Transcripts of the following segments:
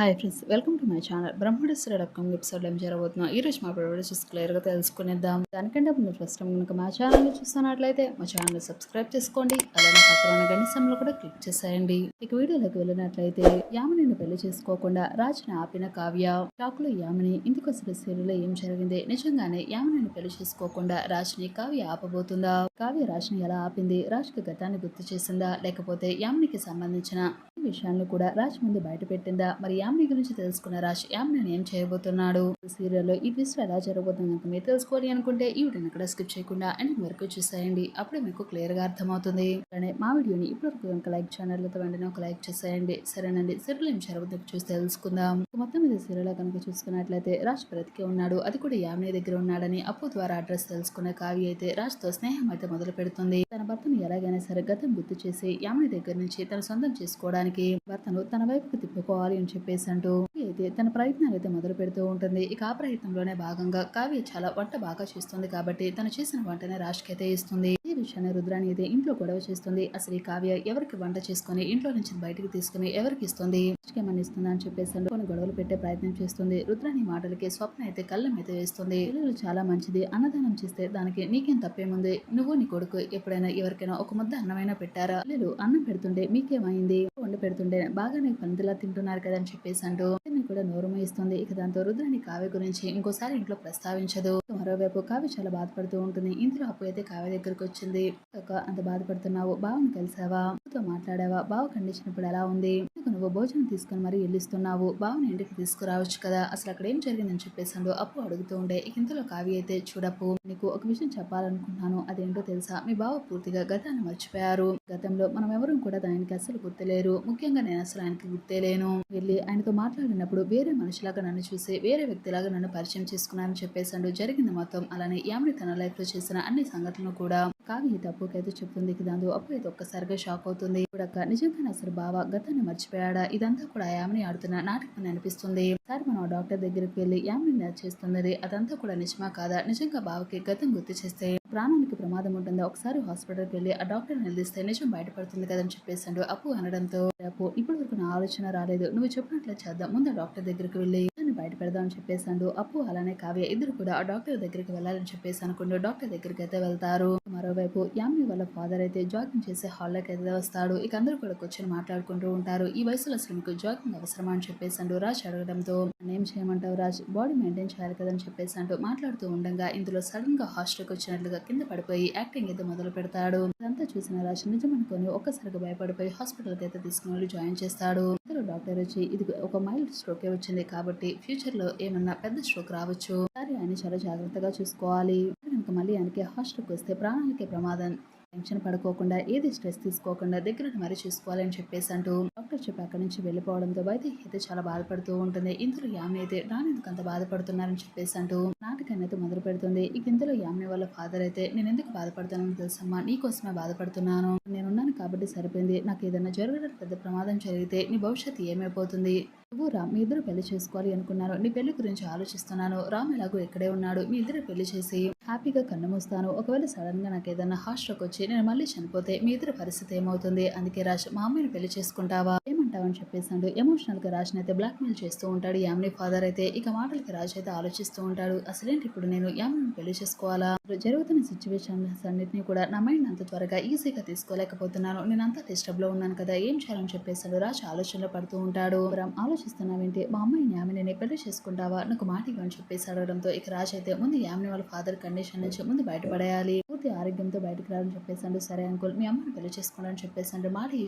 Hi friends welcome to my channel Brahmadeshwara dot com episode ఏం ఈ రోజు మా చూసి క్లియర్గా తెలుసుకునేద్దాం. దానికంటే ముందు ఫస్ట్ టైం కనుక మా ఛానల్ని చూస్తున్నట్లయితే మా ఛానల్ని సబ్స్క్రైబ్ చేసుకోండి అలానే పక్కన ఉన్న గణిసంలో కూడా క్లిక్ చేసేయండి. ఇక వీడియోలోకి వెళ్ళినట్లయితే యామినిని పెళ్ళి చేసుకోకుండా రాజ్ని ఆపిన కావ్య టాక్లో యామిని ఇందుకోసం సీరియల్లో ఏం జరిగింది? నిజంగానే యామినిని పెళ్ళి చేసుకోకుండా రాజ్ని కావ్య ఆపబోతుందా? కావ్య రాజుని ఎలా ఆపింది? రాజుకి గతాన్ని గుర్తు చేసిందా? లేకపోతే యామినికి సంబంధించిన ఈ విషయాన్ని కూడా రాజ్ ముందు బయట పెట్టిందా మరి యామిని గురించి తెలుసుకున్న రాజ్ యామిని ఏం చేయబోతున్నాడు? సీరియల్లో ఈ ట్విస్ట్ ఎలా జరగబోతుంది కనుక మీరు తెలుసుకోవాలి అనుకుంటే ఈ వీడియోని ఇక్కడ స్కిప్ చేయకుండా అండ్ వరకు చూసేయండి. అప్పుడే మీకు క్లియర్గా అర్థమవుతుంది. అలానే మా వీడియోని ఇప్పటివరకు కనుక లైక్ ఛానల్ వెంటనే ఒక లైక్ చేసేయండి. సరేనండి. సీరియల్ ఏం జరగబోతుందో చూసి తెలుసుకుందాం. మొత్తం మీద సీరియల్ కనుక చూసుకున్నట్లయితే రాజ్ బ్రతికే ఉన్నాడు. అది కూడా యామిని దగ్గర ఉన్నాడని అప్పు ద్వారా అడ్రస్ తెలుసుకున్న కావి అయితే రాజ్తో స్నేహం అయితే మొదలు పెడుతుంది. తన భర్తను ఎలాగైనా సరే గతం గుర్తు చేసి యామిని దగ్గర నుంచి తన సొంతం చేసుకోవడానికి భర్తను తన వైపుకు తిప్పుకోవాలి అని చెప్పి చెప్పేసి అంటూ అయితే తన ప్రయత్నాలు అయితే మొదలు పెడుతూ ఉంటుంది. ఇక ఆ ప్రయత్నంలోనే భాగంగా కావ్య చాలా వంట బాగా చేస్తుంది కాబట్టి తను చేసిన వంటనే రాష్కి అయితే ఇస్తుంది. ఈ విషయాన్ని రుద్రాని అయితే ఇంట్లో గొడవ చేస్తుంది. అసలు ఈ కావ్య ఎవరికి వంట చేసుకుని ఇంట్లో నుంచి బయటకు తీసుకుని ఎవరికి ఇస్తుంది? ఏమని ఇస్తుందా అని చెప్పేసి కొన్ని గొడవలు పెట్టే ప్రయత్నం చేస్తుంది. రుద్రాని మాటలకి స్వప్న అయితే కళ్ళం అయితే వేస్తుంది. పిల్లలు చాలా మంచిది. అన్నదానం చేస్తే దానికి నీకేం తప్పేముంది? నువ్వు నీ కొడుకు ఎప్పుడైనా ఎవరికైనా ఒక ముద్ద అన్నమైనా పెట్టారా? పిల్లలు అన్నం పెడుతుంటే మీకేమైంది? వండి పెడుతుంటే బాగానే పందిలా తింటున్నారు కదా అని చెప్పేసి అంటూ కూడా నోరుమయిస్తుంది. ఇక దాంతో రుద్రాని కావ్య గురించి ఇంకోసారి ఇంట్లో ప్రస్తావించదు. మరోవైపు కావ్య చాలా బాధపడుతూ ఉంటుంది. ఇందులో అప్పు అయితే కావ్య దగ్గరకు వచ్చింది. ఒక అంత బాధపడుతున్నావు. బావని కలిసావా? తో మాట్లాడావా? బావ కండిషన్ ఇప్పుడు ఎలా ఉంది? నువ్వు భోజనం తీసుకుని మరీ వెళ్ళిస్తున్నావు. బావని ఇంటికి తీసుకురావచ్చు కదా? అసలు అక్కడ ఏం జరిగిందని చెప్పేసాడు అప్పు అడుగుతూ ఉండే. ఇంతలో కావ్య అయితే చూడప్పు నీకు ఒక విషయం చెప్పాలనుకుంటున్నాను. అదేంటో తెలుసా? మీ బావ పూర్తిగా గతాన్ని మర్చిపోయారు. గతంలో మనం ఎవరూ కూడా దానికి అసలు గుర్తులేరు. ముఖ్యంగా నేను అసలు ఆయనకి గుర్తేలేను వెళ్ళి ఆయనతో మాట్లాడినప్పుడు వేరే మనిషిలాగా నన్ను చూసి వేరే వ్యక్తిలాగా నన్ను పరిచయం చేసుకున్నానని చెప్పేసాడు జరిగింది మొత్తం అలానే యామిని తన లైఫ్లో చేసిన అన్ని సంఘటనలు కూడా కావ్య తప్పుకైతే చెప్తుంది దాంతో అప్పు అయితే ఒక్కసారిగా షాక్ అవుతుంది. చూడక్క నిజంగానే అసలు బావ గతాన్ని మర్చిపోయాడా? ఇదంతా కూడా యామిని ఆడుతున్న నాటకం అనిపిస్తుంది. సార్ మనం డాక్టర్ దగ్గరికి వెళ్ళి యామిని చేస్తున్నది అదంతా కూడా నిజమా కాదా? నిజంగా బావకి గతం గుర్తు చేస్తే ప్రాణానికి ప్రమాదం ఉంటుందా? ఒకసారి హాస్పిటల్కి వెళ్ళి ఆ డాక్టర్ నిలదీస్తే నిజం బయటపడుతుంది కదని చెప్పేసాడు అప్పు అనడంతో అప్పు ఇప్పటివరకు నా ఆలోచన రాలేదు. నువ్వు చెప్పినట్లు చేద్దాం. ముందు డాక్టర్ దగ్గరికి వెళ్ళి డాక్టర్ని బయట పెడదామని చెప్పేసి అండు అప్పు అలానే కావ్య ఇద్దరు కూడా ఆ డాక్టర్ దగ్గరికి వెళ్ళాలని చెప్పేసి అనుకుంటూ డాక్టర్ దగ్గరికి అయితే వెళ్తారు. మరోవైపు యామిని వాళ్ళ ఫాదర్ అయితే జాగింగ్ చేసే హాల్లోకి అయితే వస్తాడు. ఇక అందరూ కూడా కూర్చొని మాట్లాడుకుంటూ ఉంటారు. ఈ వయసులో అసలు మీకు జాగింగ్ అవసరమా అని చెప్పేసాడు రాజ్ అడగడంతో ఏం చేయమంటావు రాజ్? బాడీ మెయింటైన్ చేయాలి కదని చెప్పేసి అంటూ మాట్లాడుతూ ఉండగా ఇందులో సడన్గా హాస్టల్కి వచ్చినట్లుగా కింద పడిపోయి యాక్టింగ్ అయితే మొదలు పెడతాడు. అదంతా చూసిన రాజ్ నిజమనుకొని ఒక్కసారిగా భయపడిపోయి హాస్పిటల్కి అయితే తీసుకుని జాయిన్ చేస్తాడు. డాక్టర్ వచ్చి ఇది ఒక మైల్డ్ స్ట్రోకే వచ్చింది కాబట్టి ఫ్యూచర్లో ఏమన్నా పెద్ద స్ట్రోక్ రావచ్చు. సరే ఆయన చాలా జాగ్రత్తగా చూసుకోవాలి. కనుక మళ్ళీ ఆయనకి హాస్టల్కి వస్తే ప్రాణాలకే ప్రమాదం. టెన్షన్ పడుకోకుండా ఏది స్ట్రెస్ తీసుకోకుండా దగ్గర మరీ చూసుకోవాలని చెప్పేసి అంటూ డాక్టర్ చెప్పి అక్కడి నుంచి వెళ్ళిపోవడంతో వైద్య అయితే చాలా బాధపడుతూ ఉంటుంది. ఇందులో యామిని అయితే రానెందుకు అంత బాధపడుతున్నారని చెప్పేసి అంటూ అయితే మొదలు పెడుతుంది. ఇక ఇంతలో యామిని వాళ్ళ ఫాదర్ అయితే నేను ఎందుకు బాధపడుతున్నాను తెలుసమ్మా? నీకోసమే బాధపడుతున్నాను. నేనున్నాను కాబట్టి సరిపోయింది. నాకు ఏదైనా జరగడం పెద్ద ప్రమాదం జరిగితే నీ భవిష్యత్తు ఏమైపోతుంది? నువ్వు రామ్ మీ ఇద్దరు పెళ్ళి చేసుకోవాలి అనుకున్నాను నీ పెళ్ళి గురించి ఆలోచిస్తున్నాను. రామ్ ఎలాగో ఇక్కడే ఉన్నాడు. మీ ఇద్దరు పెళ్ళి చేసి హ్యాపీగా కన్నుమూస్తాను ఒకవేళ సడన్గా నాకు ఏదైనా హాస్టల్కి వచ్చి నేను మళ్ళీ చనిపోతే మీ ఇద్దరు పరిస్థితి ఏమవుతుంది? అందుకే రాజ్ మా అమ్మాయిని పెళ్ళి చేసుకుంటావా? ఏమంటావని చెప్పేసాడు ఎమోషనల్గా రాజ్ అయితే బ్లాక్మెయిల్ చేస్తూ ఉంటాడు. యామిని ఫాదర్ అయితే ఇక మాటలకి రాజు అయితే ఆలోచిస్తూ ఉంటాడు. అసలేంటి ఇప్పుడు నేను యామిని పెళ్ళి చేసుకోవాలా? జరుగుతున్న సిచ్యువేషన్స్ అన్నిటిని కూడా నా మైండ్ అంత త్వరగా ఈజీగా తీసుకోలేకపోతున్నాను. నేను అంతా డిస్టర్బ్లో ఉన్నాను కదా ఏం చేయాలని చెప్పేసాడు రాజు ఆలోచనలో పడుతూ ఉంటాడు. రామ్ ఆలోచిస్తున్నావేంటి మా అమ్మాయి యామిని పెళ్ళి చేసుకుంటావా? నాకు మాట ఇవ్వని చెప్పేసి అడగడంతో ఇక రాజ్ అయితే ముందు యామిని వాళ్ళ ఫాదర్ కండిషన్ నుంచి ముందు బయటపడేయాలి. పూర్తి ఆరోగ్యంతో బయటకు రావాలని చెప్పేసాడు సరే అంకుల్ మీ అమ్మని పెళ్ళి చేసుకోవాలని చెప్పేసాడు మాట ఈ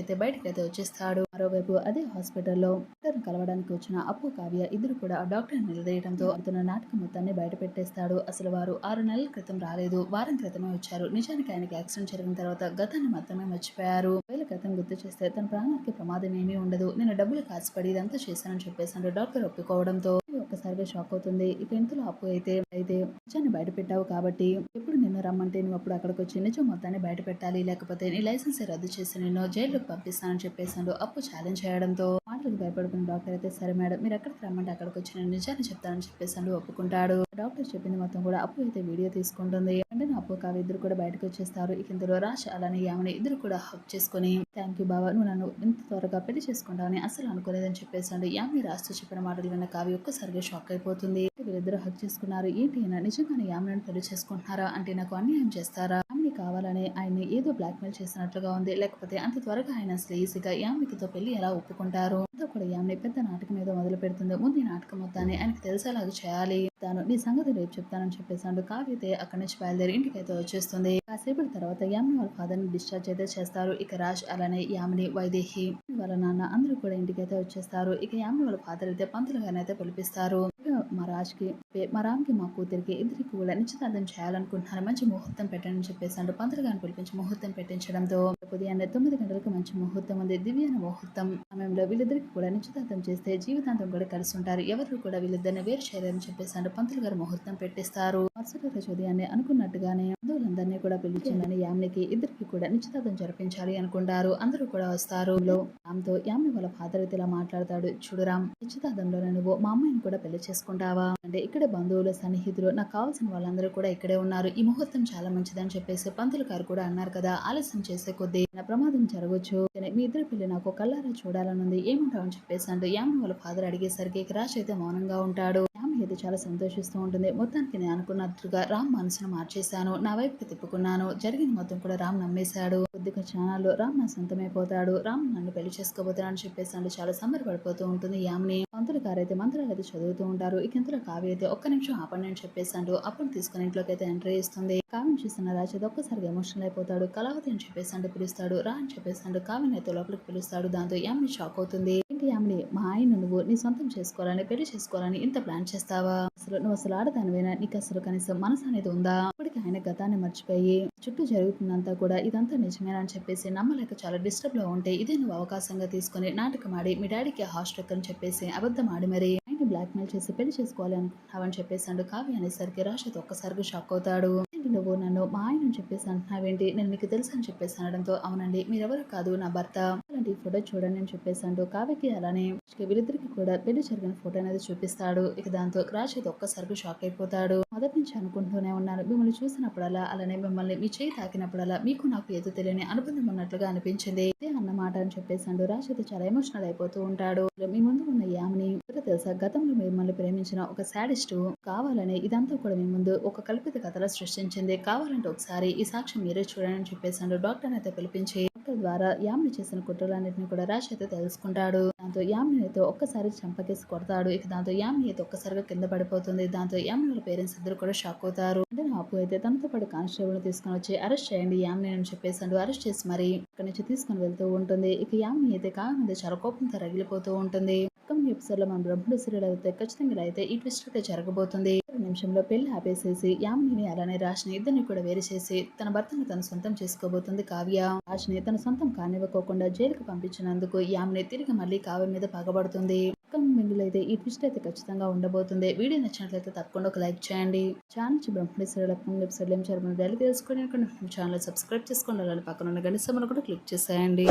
అయితే బయటకు అయితే వచ్చేస్తాడు. మరోవైపు అదే హాస్పిటల్లో డాక్టర్ కలవడానికి వచ్చిన అప్పు కావ్య ఇద్దరు కూడా డాక్టర్ నిలదీయడంతో అతను నాటకం మొత్తాన్ని బయట పెట్టేస్తాడు. అసలు వారు ఆరు నెలల క్రితం రాలేదు. వారం క్రితమే వచ్చారు. నిజానికి ఆయనకి యాక్సిడెంట్ జరిగిన తర్వాత గతాన్ని మాత్రమే మర్చిపోయారు. వేల క్రితం గుర్తు చేస్తే తన ప్రాణానికి ప్రమాదం ఏమీ ఉండదు. నేను డబ్బులు కాసిపడి ఇదంతా చేశానని చెప్పేసాడు డాక్టర్ ఒప్పుకోవడంతో. ఒక్కసారిగా షాక్ అవుతుంది. ఇక ఇంతలో అప్పు అయితే అయితే నిజాన్ని బయట పెట్టావు కాబట్టి ఎప్పుడు నిన్ను రమ్మంటే నువ్వు అప్పుడు అక్కడికి వచ్చి నిజం మొత్తాన్ని బయట పెట్టాలి లేకపోతే నీ లైసెన్స్ రద్దు చేసి నేను జైల్లోకి పంపిస్తానని చెప్పేసాడు అప్పు ఛాలెంజ్ చేయడంతో మాటలకు భయపడుకున్న డాక్టర్ అయితే సరే మేడం మీరు ఎక్కడికి రమ్మంటే అక్కడికి వచ్చి నేను నిజాన్ని చెప్తానని చెప్పేసాడు ఒప్పుకుంటాడు. డాక్టర్ చెప్పింది మొత్తం కూడా అప్పు అయితే వీడియో తీసుకుంటుంది. వెంటనే అప్పు కావ్య ఇద్దరు కూడా బయటకు వచ్చేస్తారు. ఇక ఇందులో రాజ్ అలానే యామని ఇద్దరు కూడా హక్ చేసుకొని థ్యాంక్ యూ బాబా నువ్వు నన్ను ఇంత త్వరగా పెళ్ళి చేసుకుంటావని అసలు అనుకోలేదని చెప్పేసాడు యామిని రాజుతో చెప్పిన మాటలు విన్న కావ్య ఒక్కసారిగా షాక్ అయిపోతుంది. వీళ్ళిద్దరు హక్ చేసుకున్నారు. ఏంటి నిజంగానే యామిని పెళ్ళి చేసుకుంటున్నారా? అంటే నాకు అన్యాయం చేస్తారా? కావాలని ఆయన్ని ఏదో బ్లాక్మెయిల్ చేసినట్లుగా ఉంది. లేకపోతే అంత త్వరగా ఆయన అసలు ఈజీగా పెళ్ళి ఎలా ఒప్పుకుంటారు? అంతా కూడా యామిని పెద్ద నాటకం ఏదో మొదలు పెడుతుంది. ముందు ఈ నాటకం మొత్తాన్ని ఆయనకు తెలిసేలాగా చేయాలి. తాను నీ సంగతి రేపు చెప్తానని చెప్పేసాడు కావ్య అయితే అక్కడి నుంచి బయలుదేరి ఇంటికి అయితే వచ్చేస్తుంది. కాసేపటి తర్వాత యామిని వాళ్ళ ఫాదర్ని డిశ్చార్జ్ అయితే చేస్తారు. ఇక రాజ్ అలానే యామిని వైదేహి వాళ్ళ నాన్న అందరూ కూడా ఇంటికి అయితే వచ్చేస్తారు. ఇక యామిని వాళ్ళ ఫాదర్ అయితే పంతులుగానైతే పిలిపిస్తారు. రాజ్కి మా రామ్కి మా కూతురికి ఇద్దరికి కూడా నిశ్చితార్థం చేయాలనుకుంటున్నారు మంచి ముహూర్తం పెట్టండి అని చెప్పేసాడు పంతులు గారిని పిలిపించి ముహూర్తం పెట్టించడంతో ఉదయాన్నే తొమ్మిది గంటలకు మంచి ముహూర్తం ఉంది. దివ్యాన ముహూర్తం సమయంలో వీళ్ళిద్దరికి కూడా నిశ్చితార్థం చేస్తే జీవితాంతం కూడా కలిసి ఉంటారు ఎవరు కూడా వీళ్ళిద్దరిని వేరు చేయాలని చెప్పేసి అంటూ పంతులు గారు ముహూర్తం పెట్టిస్తారు. మరుసటి రోజు ఉదయాన్నే అనుకున్నట్టుగానే బంధువులందరినీ కూడా పిలిచిందని యామ్నికి ఇద్దరికి కూడా నిశ్చితార్థం జరిపించాలి అనుకుంటారు. అందరూ కూడా వస్తారు. రామ్తో యామ్ని వాళ్ళ ఫాదర్ అయితే ఇలా మాట్లాడతాడు. చూడురామ్ నిశ్చితార్థంలో నువ్వు మా అమ్మాయిని కూడా పెళ్ళి చేసుకుంటావా? అంటే ఇక్కడ బంధువులు సన్నిహితులు నాకు కావాల్సిన వాళ్ళందరూ కూడా ఇక్కడే ఉన్నారు. ఈ ముహూర్తం చాలా మంచిదని చెప్పేసి పంతులు గారు కూడా అన్నారు కదా. ఆలస్యం చేసే కొద్దీ నా ప్రమాదం జరగవచ్చు మీ ఇద్దరు పెళ్ళి నాకు కళ్ళారా చూడాలనుంది. ఏమంటావు? అని చెప్పేసి అంటూ యామిని వాళ్ళ ఫాదర్ అడిగేసరికి రాజ్ అయితే మౌనంగా ఉంటాడు. యామ్ అయితే చాలా సంతోషిస్తూ ఉంటుంది. మొత్తానికి నేను అనుకున్నట్లుగా రామ్ మనసును మార్చేశాను. నా వైపుకి తిప్పుకున్నాను. జరిగింది మొత్తం కూడా రామ్ నమ్మేశాడు. కొద్దిగా క్షణాల్లో రామ్ నా సొంతమైపోతాడు. రామ్ నన్ను పెళ్ళి చేసుకోబోతున్నాను అని చెప్పేసి అంటే చాలా సంబరపడిపోతూ ఉంటుంది యామిని. పంతులు గారు అయితే మంత్రాలు అయితే చదువుతూ ఉంటారు. ఇక ఇంతలో కావ్య అయితే ఒక్క నిమిషం ఆపండి అని చెప్పేసి అంటూ అప్పుడు తీసుకుని ఇంట్లోకి అయితే ఎంట్రీ ఇస్తుంది. కావ్యం చూస్తున్న రాజేది ఒక్కసారిగా ఎమోషనల్ అయిపోతాడు. కళావతి అని చెప్పేసి అంటే పిలుస్తాడు. రా అని చెప్పేసి అంటూ కావ్యం అయితే లోపలికి పిలుస్తాడు. దాంతో యామిని షాక్ అవుతుంది. ఏంటి? ఆమెని మా ఆయన నువ్వు నీ సొంతం చేసుకోవాలని పెళ్ళి చేసుకోవాలని ఇంత ప్లాన్ చేస్తావా? అసలు నువ్వు అసలు ఆడదానివేనా? నీకు అసలు కనీసం మనసు అనేది ఉందా? ఇప్పటికి ఆయన గతాన్ని మర్చిపోయి చుట్టూ జరుగుతుందంతా కూడా ఇదంతా నిజమేనా అని చెప్పేసి నమ్మలేక చాలా డిస్టర్బ్లో ఉంటే ఇదే నువ్వు అవకాశంగా తీసుకుని నాటకం ఆడి మీ డాడీకి హాస్టల్ అని చెప్పేసి అబద్ధం ఆడి మరి ఆయన బ్లాక్ మెయిల్ చేసి పెళ్ళి చేసుకోవాలి అనుకుంటున్నావని చెప్పేసి అంటూ కావ్య అనేసరికి రాషత్ ఒక్కసారిగా షాక్ అవుతాడు. నువ్వు నన్ను మా ఆయన చెప్పేసి అంటున్నావేంటి? నేను మీకు తెలుసు అని చెప్పేసి అనడంతో అవునండి మీరెవరు కాదు నా భర్త. అలాంటి ఫోటో చూడండి అని చెప్పేసి అంటూ కావ్యకి అలానే వీళ్ళిద్దరికి కూడా పెళ్ళి జరిగిన ఫోటో అనేది చూపిస్తాడు. ఇక దాంతో రాజ్ అయితే ఒక్కసారిగా షాక్ అయిపోతాడు. మొదటి నుంచి అనుకుంటూనే ఉన్నారు. మిమ్మల్ని చూసినప్పుడల్లా అలానే మిమ్మల్ని మీ చేయి తాకినప్పుడల్లా మీకు నాకు ఏదో తెలియని అనుబంధం ఉన్నట్లుగా అనిపించింది. ఇదే అన్నమాట అని చెప్పేసాడు రాజ్ అయితే చాలా ఎమోషనల్ అయిపోతూ ఉంటాడు. మీ ముందు ఉన్న యామిని తెలుసా? గతంలో మిమ్మల్ని ప్రేమించిన ఒక శాడిస్టు కావాలని ఇదంతా కూడా మీ ముందు ఒక కల్పిత కథలా సృష్టించింది. కావాలంటే ఒకసారి ఈ సాక్ష్యం మీరే చూడండి అని చెప్పేసాడు డాక్టర్ అయితే పిలిపించి ద్వారా యామిని చేసిన కుట్రలన్నింటినీ కూడా రాజ్ అయితే తెలుసుకుంటాడు. దాంతో యామ్నితో ఒక్కసారి చంపకేసి కొడతాడు. ఇక దాంతో యామ్ని అయితే ఒక్కసారిగా కింద పడిపోతుంది. దాంతో యామ్ని వాళ్ళ పేరెంట్స్ ఇద్దరు కూడా షాక్ అవుతారు. అంటే అప్పు అయితే తనతో పాటు కానిస్టేబుల్ తీసుకొని వచ్చి అరెస్ట్ చేయండి యామ్ని అని చెప్పేసాడు అరెస్ట్ చేసి మరి ఇక్కడ నుంచి తీసుకొని వెళ్తూ ఉంటుంది. ఇక యామిని అయితే కావ్య మీద చాలా కోపంతో రగిలిపోతూ ఉంటుంది. అప్కమింగ్ ఎపిసోడ్లో మన బ్రహ్మడు సీరియల్ అయితే ఖచ్చితంగా అయితే ఈ ట్విస్ట్ అయితే జరగబోతుంది. నిమిషంలో పెళ్ళి ఆపేసేసి యామిని అలానే రాష్ని ఇద్దరిని కూడా వేరు చేసి తన భర్తను తను సొంతం చేసుకోబోతుంది కావ్య. రాష్ని తన సొంతం కానివ్వకోకుండా జైలుకు పంపించినందుకు యామిని తిరిగి మళ్ళీ కావ్య మీద పగబడుతుంది అప్కమింగ్ అయితే ఈ ట్విస్ట్ అయితే ఖచ్చితంగా ఉండబోతుంది. వీడియో నచ్చినట్లయితే తప్పకుండా ఒక లైక్ చేయండి. ఛానల్ బ్రహ్మడి సీరియల్ ఏం తెలుసుకొని ఛానల్ సబ్స్క్రైబ్ చేసుకోండి. అలానే పక్కన ఉన్న గణిస్తామని కూడా క్లిక్ చేసేయండి.